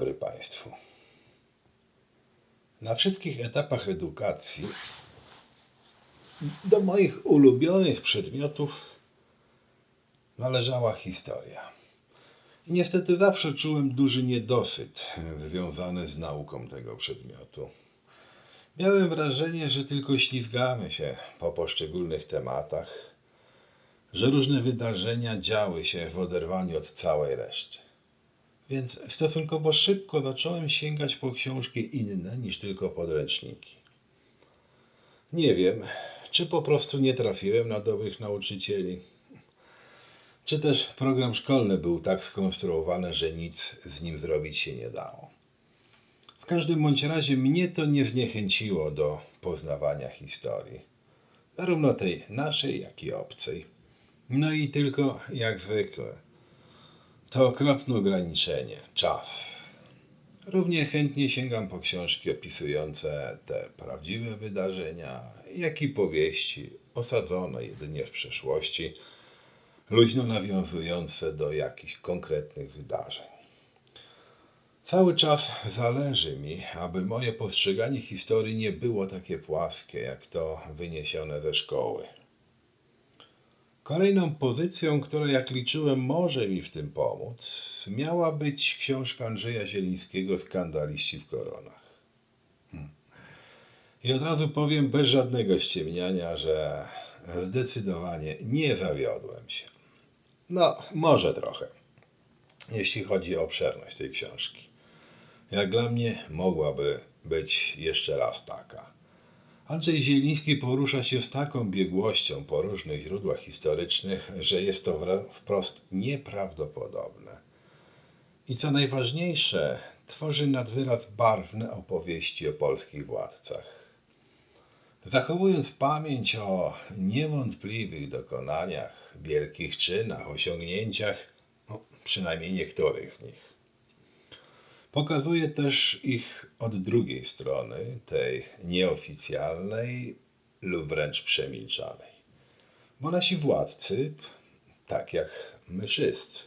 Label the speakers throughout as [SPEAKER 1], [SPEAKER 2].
[SPEAKER 1] dobry Państwu. Na wszystkich etapach edukacji do moich ulubionych przedmiotów należała historia. I niestety zawsze czułem duży niedosyt związany z nauką tego przedmiotu. Miałem wrażenie, że tylko ślizgamy się po poszczególnych tematach, że różne wydarzenia działy się w oderwaniu od całej reszty. Więc stosunkowo szybko zacząłem sięgać po książki inne niż tylko podręczniki. Nie wiem, czy po prostu nie trafiłem na dobrych nauczycieli, czy też program szkolny był tak skonstruowany, że nic z nim zrobić się nie dało. W każdym bądź razie mnie to nie zniechęciło do poznawania historii, zarówno tej naszej, jak i obcej. No i tylko, jak zwykle, to okropne ograniczenie czas. Równie chętnie sięgam po książki opisujące te prawdziwe wydarzenia, jak i powieści osadzone jedynie w przeszłości, luźno nawiązujące do jakichś konkretnych wydarzeń. Cały czas zależy mi, aby moje postrzeganie historii nie było takie płaskie, jak to wyniesione ze szkoły. Kolejną pozycją, która jak liczyłem może mi w tym pomóc, miała być książka Andrzeja Zielińskiego Skandaliści w koronach. Hmm. I od razu powiem bez żadnego ściemniania, że zdecydowanie nie zawiodłem się. No, może trochę, jeśli chodzi o obszerność tej książki. Jak dla mnie mogłaby być jeszcze raz taka. Andrzej Zieliński porusza się z taką biegłością po różnych źródłach historycznych, że jest to wprost nieprawdopodobne. I co najważniejsze, tworzy nadwyraz barwne opowieści o polskich władcach. Zachowując pamięć o niewątpliwych dokonaniach, wielkich czynach, osiągnięciach, no, przynajmniej niektórych z nich. Pokazuje też ich od drugiej strony, tej nieoficjalnej lub wręcz przemilczanej. Bo nasi władcy, tak jak my wszyscy,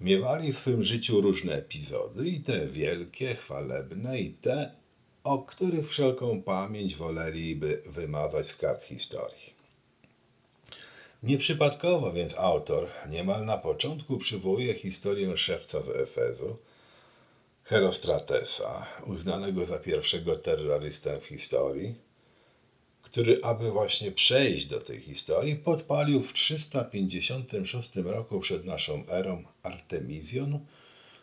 [SPEAKER 1] miewali w swym życiu różne epizody i te wielkie, chwalebne i te, o których wszelką pamięć woleliby wymazać z kart historii. Nieprzypadkowo więc autor niemal na początku przywołuje historię szewca z Efezu, Herostratesa, uznanego za pierwszego terrorystę w historii, który, aby właśnie przejść do tej historii, podpalił w 356 roku przed naszą erą Artemizjon,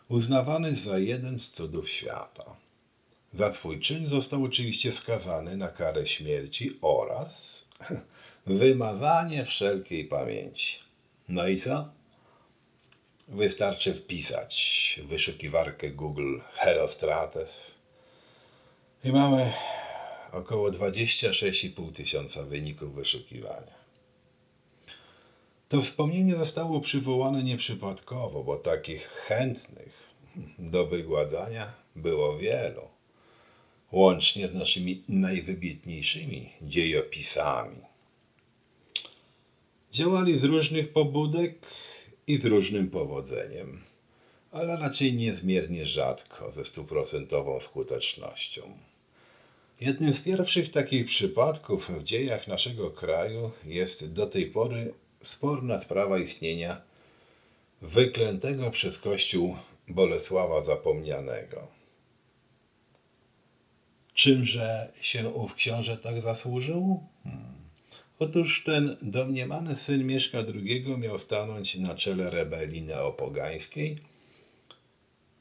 [SPEAKER 1] uznawany za jeden z cudów świata. Za swój czyn został oczywiście skazany na karę śmierci oraz wymazanie wszelkiej pamięci. No i co? Wystarczy wpisać wyszukiwarkę Google Herostrates i mamy około 26,5 tysiąca wyników wyszukiwania. To wspomnienie zostało przywołane nieprzypadkowo, bo takich chętnych do wygładzania było wielu, łącznie z naszymi najwybitniejszymi dziejopisami. Działali z różnych pobudek i z różnym powodzeniem, ale raczej niezmiernie rzadko, ze stuprocentową skutecznością. Jednym z pierwszych takich przypadków w dziejach naszego kraju jest do tej pory sporna sprawa istnienia wyklętego przez Kościół Bolesława Zapomnianego. Czymże się ów książę tak zasłużył? Hmm. Otóż ten domniemany syn Mieszka II miał stanąć na czele rebelii neopogańskiej,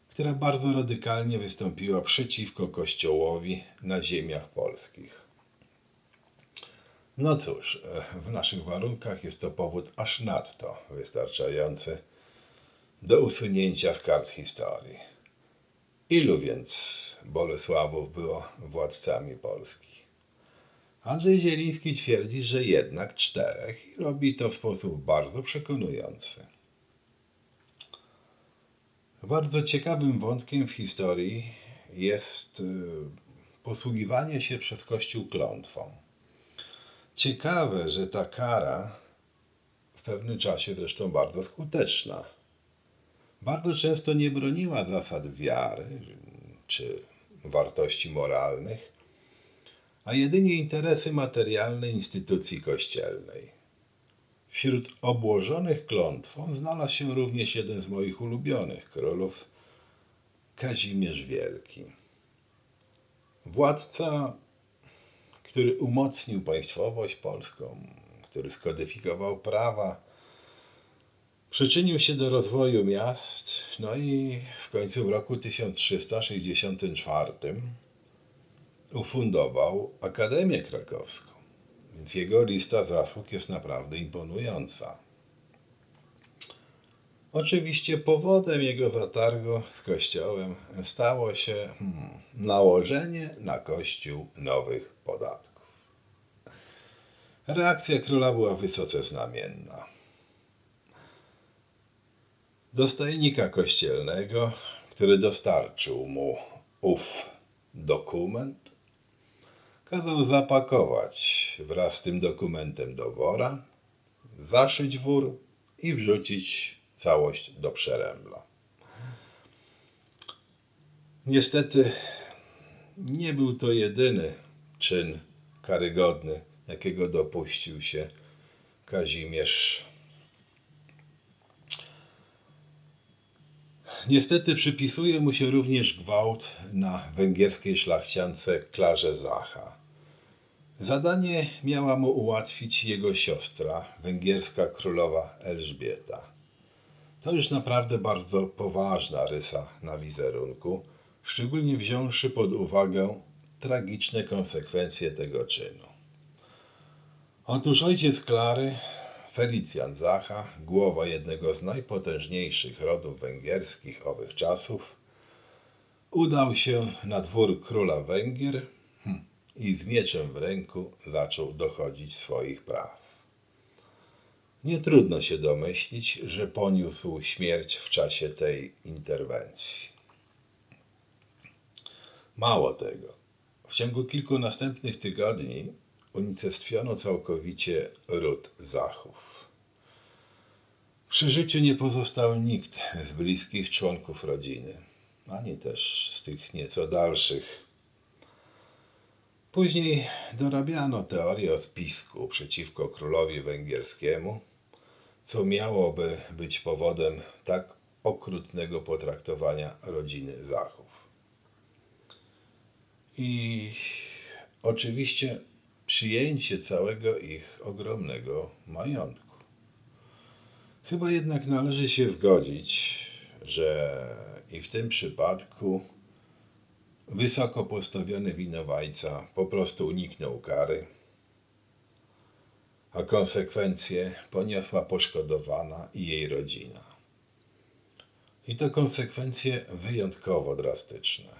[SPEAKER 1] która bardzo radykalnie wystąpiła przeciwko Kościołowi na ziemiach polskich. No cóż, e, w naszych warunkach jest to powód aż nadto wystarczający do usunięcia z kart historii. Ilu więc Bolesławów było władcami Polski? Andrzej Zieliński twierdzi, że jednak czterech i robi to w sposób bardzo przekonujący. Bardzo ciekawym wątkiem w historii jest y, posługiwanie się przez Kościół klątwą. Ciekawe, że ta kara w pewnym czasie zresztą bardzo skuteczna bardzo często nie broniła zasad wiary czy wartości moralnych, a jedynie interesy materialne instytucji kościelnej. Wśród obłożonych klątwą znalazł się również jeden z moich ulubionych królów, Kazimierz Wielki. Władca, który umocnił państwowość polską, który skodyfikował prawa, przyczynił się do rozwoju miast, no i w końcu w roku 1364 ufundował Akademię Krakowską. Więc jego lista zasług jest naprawdę imponująca. Oczywiście powodem jego zatargu z Kościołem stało się hmm, nałożenie na Kościół nowych podatków. Reakcja króla była wysoce znamienna. Dostojnika kościelnego, który dostarczył mu ów dokument, kazał zapakować wraz z tym dokumentem do wora, zaszyć wór i wrzucić całość do przerębla. Niestety nie był to jedyny czyn karygodny, jakiego dopuścił się Kazimierz. Niestety przypisuje mu się również gwałt na węgierskiej szlachciance Klarze Zacha. Zadanie miała mu ułatwić jego siostra, węgierska królowa Elżbieta. To już naprawdę bardzo poważna rysa na wizerunku, szczególnie wziąwszy pod uwagę tragiczne konsekwencje tego czynu. Otóż ojciec Klary, Felicjan Zacha, głowa jednego z najpotężniejszych rodów węgierskich owych czasów, udał się na dwór króla Węgier hmm, i z mieczem w ręku zaczął dochodzić swoich praw. Nie trudno się domyślić, że poniósł śmierć w czasie tej interwencji. Mało tego, w ciągu kilku następnych tygodni unicestwiono całkowicie ród Zachów. Przy życiu nie pozostał nikt z bliskich członków rodziny, ani też z tych nieco dalszych. Później dorabiano teorię o spisku przeciwko królowi węgierskiemu, co miałoby być powodem tak okrutnego potraktowania rodziny Zachów. I oczywiście przyjęcie całego ich ogromnego majątku. Chyba jednak należy się zgodzić, że i w tym przypadku wysoko postawiony winowajca po prostu uniknął kary, a konsekwencje poniosła poszkodowana i jej rodzina. I to konsekwencje wyjątkowo drastyczne.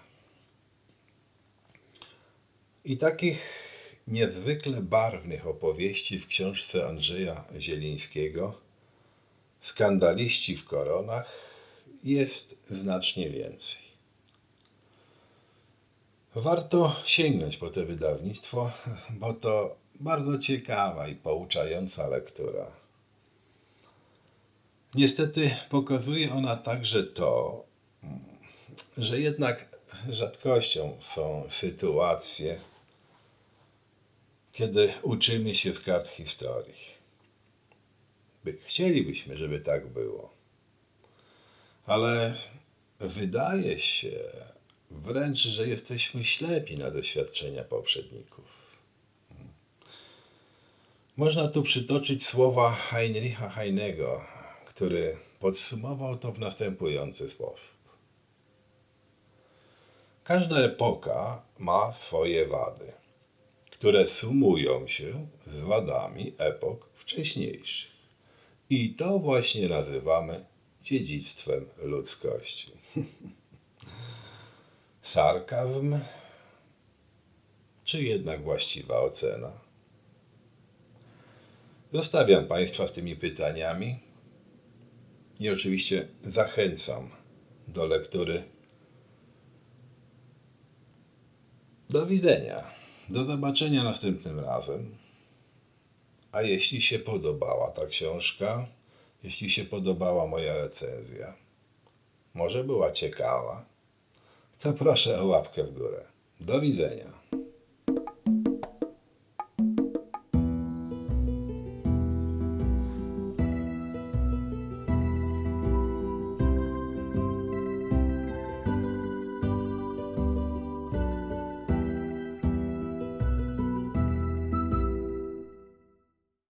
[SPEAKER 1] I takich niezwykle barwnych opowieści w książce Andrzeja Zielińskiego Skandaliści w koronach jest znacznie więcej. Warto sięgnąć po to wydawnictwo, bo to bardzo ciekawa i pouczająca lektura. Niestety pokazuje ona także to, że jednak rzadkością są sytuacje, kiedy uczymy się z kart historii. By, chcielibyśmy, żeby tak było. Ale wydaje się wręcz, że jesteśmy ślepi na doświadczenia poprzedników. Można tu przytoczyć słowa Heinricha Heinego, który podsumował to w następujący sposób. Każda epoka ma swoje wady które sumują się z wadami epok wcześniejszych. I to właśnie nazywamy dziedzictwem ludzkości. Sarkazm, czy jednak właściwa ocena? Zostawiam Państwa z tymi pytaniami i oczywiście zachęcam do lektury. Do widzenia. Do zobaczenia następnym razem. A jeśli się podobała ta książka, jeśli się podobała moja recenzja, Może była ciekawa. To proszę o łapkę w górę. Do widzenia.